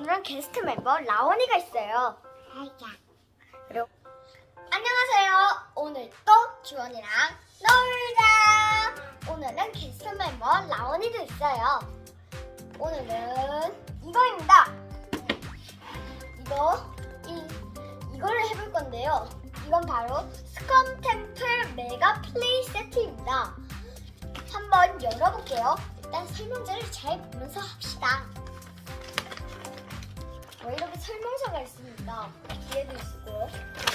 오늘은 게스트 멤버 라온이가 있어요. 그리고 안녕하세요. 오늘 또 주원이랑 놀자. 오늘은 게스트 멤버 라온이도 있어요. 오늘은 이거입니다. 이거 이 이거를 해볼 건데요. 이건 바로 스컴 템플 메가 플레이 세트입니다. 한번 열어볼게요. 일단 설명서를 잘 보면서 합시다. 뭐 이렇게 설명서가 있습니다. 뒤에도 있고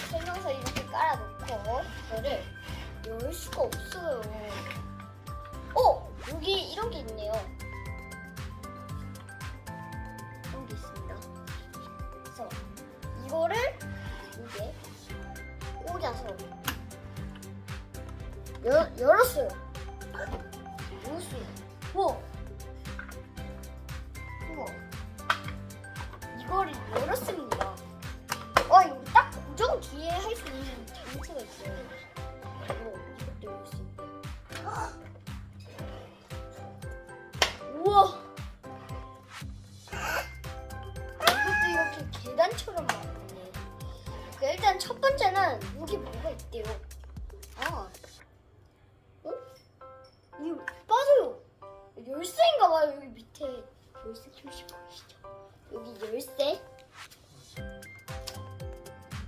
설명서 이렇게 깔아놓고 이거를 열 수가 없어요. 어 여기 이런 게 있네요. 이런 게 있습니다. 그래서 이거를 이게 꽂아서 열 열었어요. 열었어요. 우와. 계단처럼 만드네. 그 일단 첫 번째는 여기 뭐가 있대요. 아, 어? 이거 빠져요. 열쇠인가 봐요. 여기 밑에 열쇠 표시 보이시죠? 여기 열쇠.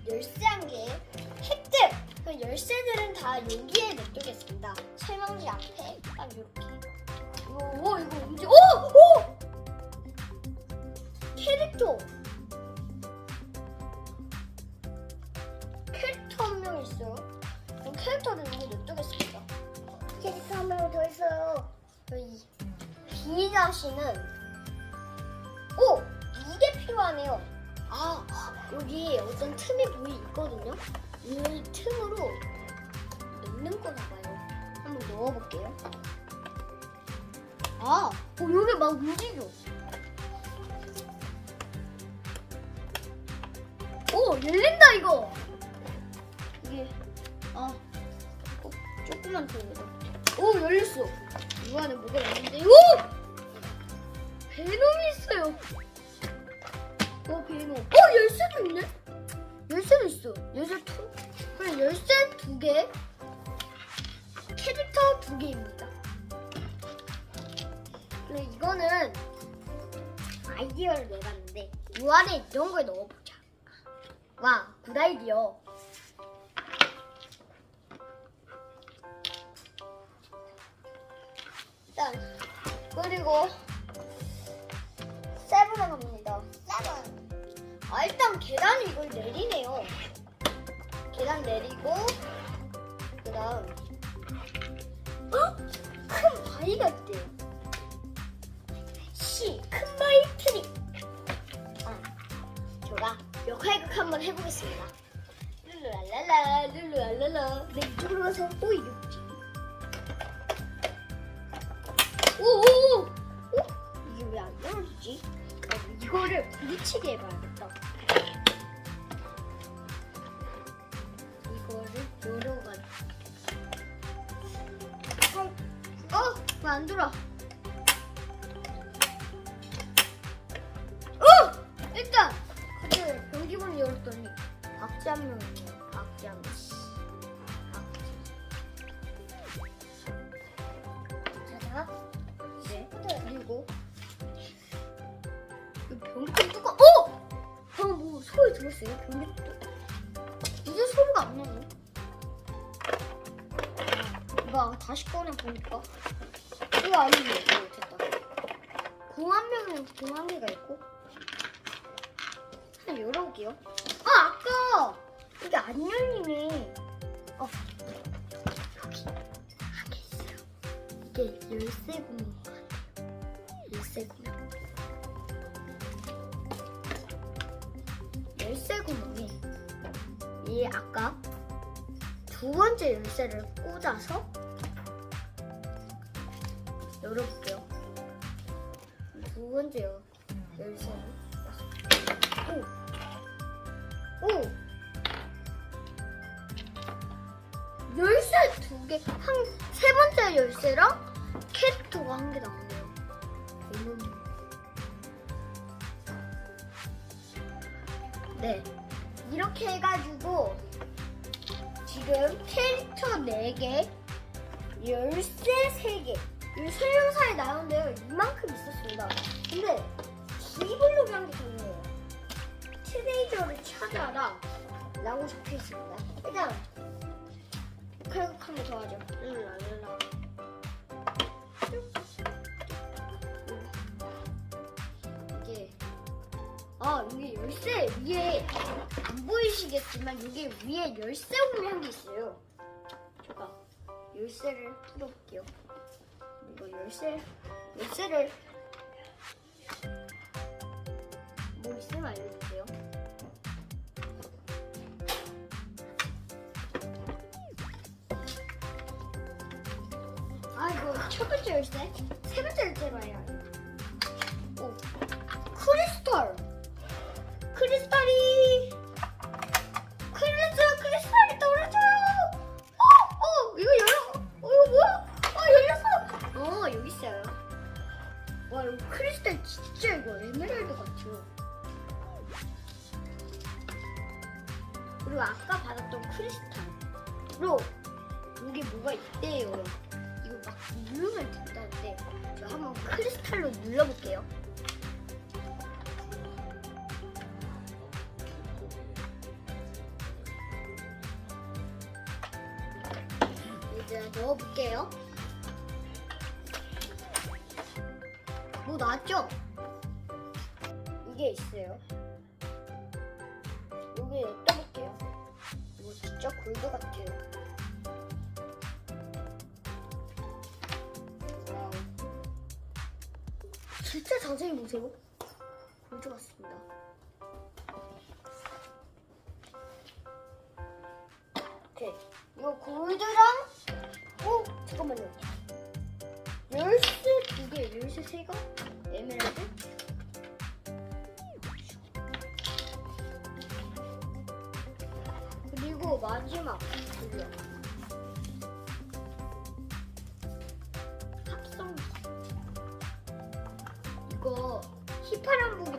열쇠 한 개. 획득! 그 열쇠들은 다 여기에 놔두겠습니다. 설명지 앞에 딱 이렇게. 오, 오 이거 움직. 오! 오! 캐릭터 캐릭터를 여기 놔두겠습니다. 캐릭터 한 명 더 있어요. 여기 비자 씨는 오! 이게 필요하네요. 아, 여기 어떤 틈이 보이 있거든요. 이 틈으로 넣는 거나 봐요. 한번 넣어볼게요. 아, 어, 여기 막 움직여. 오, 열린다, 이거. 이게, 조금만 더 열어. 오, 열렸어. 이 안에 뭐가 있는데, 오! 베놈이 있어요. 어, 베놈. 어, 열쇠도 있네? 열쇠도 있어. 열쇠 두, 그래, 열쇠 두 개. 캐릭터 두 개입니다. 근데 이거는 아이디어를 내봤는데, 이 안에 이런 걸 넣어보자. 와, 굿 아이디어. 일단, 그리고, 세븐을 갑니다. 세븐. 아 일단 계단 이걸 내리네요. 계단 내리고 그다음 어? 큰 바위가 있대요. 시, 큰 바위 트릭. 아, 제가 역할극 한번 해보겠습니다. 룰루랄랄라, 룰루랄랄라. 네, 이쪽으로 가서 또 이겼 이거를 부딪히게 해봐야겠 소리 들었어요? 뚜껑. 이제 소리가 안 나네. 나 다시 꺼내 보니까 이거 아니네. 어, 됐다. 공한 명은 공한 개가 있고. 한번 열어볼게요. 아 아까 이게 안 열리네. 어 여기 하게 있어요. 이게 열쇠 구멍인 것 같아요. 열쇠 구멍. 이 아까 두 번째 열쇠를 꽂아서 열어볼게요. 두 번째 열- 열쇠를 오! 오! 열쇠 두 개, 한, 세 번째 열쇠랑 캐릭터가 한 개 나오네요. 네. 이렇게 해가지고 지금 캐릭터 4개, 열쇠 3개. 이 설명서에 나오는데요. 이만큼 있었습니다. 근데 키블록이 한게 좋네요. 티네이저를 찾아라 라고 적혀 있습니다. 일단 칼국 한번 더 하죠. 랄랄라. 이게 아 여기 열쇠 안 보이시겠지만 여기 위에 열쇠 오미 한게 있어요. 잠깐 열쇠를 뜯어볼게요. 이거 열쇠 열쇠를 뭐 있으면 알려주세요. 아 이거 첫 번째 열쇠, 세 번째 해. 오, 크리스탈. 크리스탈이 크리스탈 진짜 이거 에메랄드 같죠. 그리고 아까 받았던 크리스탈로 여기 뭐가 있대요. 이거 막 누르면 된다는데 저 한번 크리스탈로 눌러볼게요. 이제 넣어볼게요. 뭐 나왔죠? 이게 있어요. 여기 떠볼게요. 이거 진짜 골드 같아요. 와우. 진짜 자세히 보세요. 골드 같습니다. 오케이. 이거 골드랑 어 잠깐만요. 열쇠 두 개, 열쇠 세 개, 에메랄드. 그리고 마지막 드디어 합성기. 이거 휘파람 보기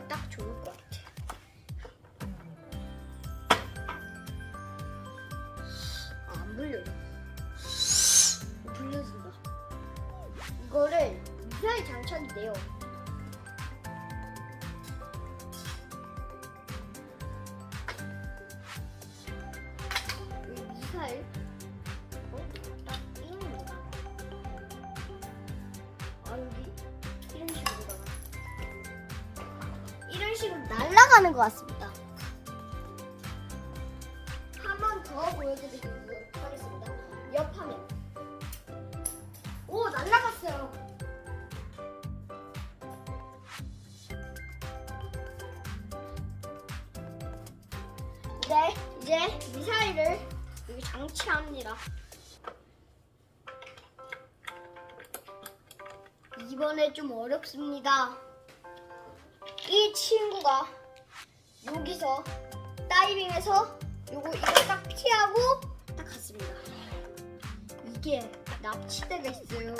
날아가는 것 같습니다. 한 번 더 보여드리도록 하겠습니다. 옆 화면. 오 날아갔어요. 네, 이제 미사일을 여기 장치합니다. 이번에 좀 어렵습니다. 이 친구가 여기서 다이빙해서 요거 이거 딱 피하고 딱 갔습니다. 이게 납치대가 있어요.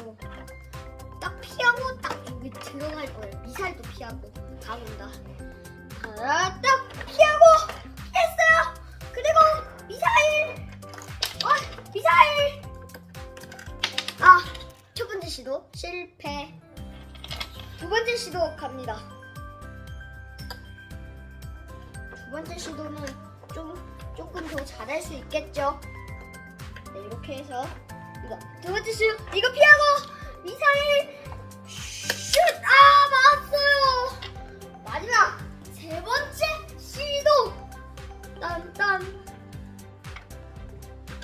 딱 피하고 딱 여기 들어갈 거예요. 미사일도 피하고 다 온다. 하나 딱 피하고 했어요. 그리고 미사일, 어 미사일. 아, 첫 번째 시도 실패. 두 번째 시도 갑니다. 두 번째 시도는 좀 조금 더 잘할 수 있겠죠. 네, 이렇게 해서 이거 두 번째 슛 이거 피하고 미사일 슛! 아 맞았어요. 마지막 세 번째 시도 딴딴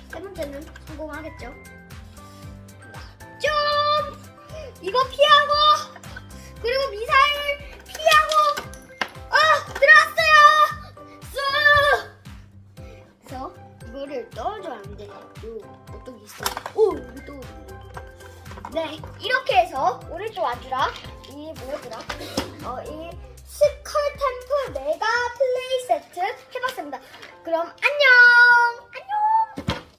세 번째는 성공하겠죠. 점 이거 피하고 그리고 미 안 돼요. 요 어떤 게 있어요? 오 여기 떨어졌네. 네 이렇게 해서 오늘 또 와주라 이 뭐였더라? 어이 스컬 템프 메가 플레이 세트 해봤습니다. 그럼 안녕.